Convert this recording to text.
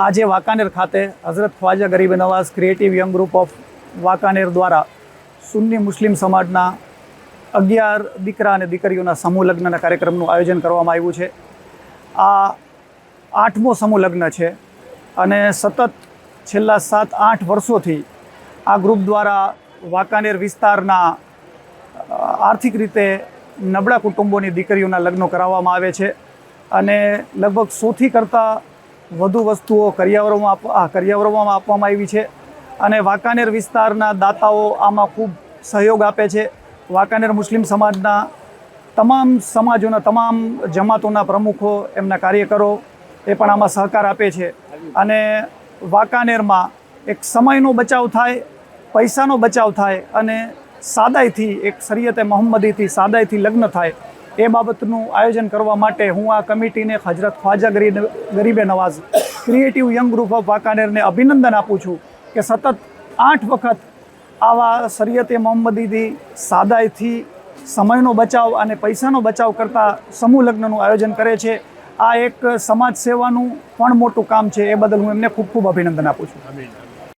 આજે વાંકાનેર ખાતે Hazrat Khwaja Garib Nawaz creative young group of Wankaner દ્વારા સુન્ની મુસ્લિમ સમાજના અગિયાર દીકરા અને દીકરીઓના સમૂહ લગ્નના કાર્યક્રમનું આયોજન કરવામાં આવ્યું છે. આ આઠમો સમૂહ લગ્ન છે અને સતત છેલ્લા સાત આઠ વર્ષોથી આ ગ્રુપ દ્વારા વાંકાનેર વિસ્તારના આર્થિક રીતે નબળા કુટુંબોની દીકરીઓના લગ્નો કરાવવામાં આવે છે અને લગભગ સોથી કરતાં વધુ વસ્તુઓ કરિયાવરોમાં કરિયાવરોમાં આપવામાં આવી છે. અને વાંકાનેર વિસ્તારના દાતાઓ આમાં ખૂબ સહયોગ આપે છે. વાંકાનેર મુસ્લિમ સમાજના તમામ સમાજોના તમામ જમાતોના પ્રમુખો એમના કાર્યકરો એ પણ આમાં સહકાર આપે છે. અને વાંકાનેરમાં એક સમયનો બચાવ થાય, પૈસાનો બચાવ થાય અને સાદાઈથી એક શરીયતે મોહમ્મદીથી સાદાઈથી લગ્ન થાય એ બાબતનું આયોજન કરવા માટે હું આ કમિટીને Hazrat Khwaja Garib Nawaz creative young group of વાંકાનેરને અભિનંદન આપું છું કે સતત આઠ વખત આવા શરીયતે મોહમ્મદીથી સાદાઈથી સમયનો બચાવ અને પૈસાનો બચાવ કરતા સમૂહ લગ્નનું આયોજન કરે છે. આ એક સમાજ સેવાનું પણ મોટું કામ છે. એ બદલ હું એમને ખૂબ ખૂબ અભિનંદન આપું છું.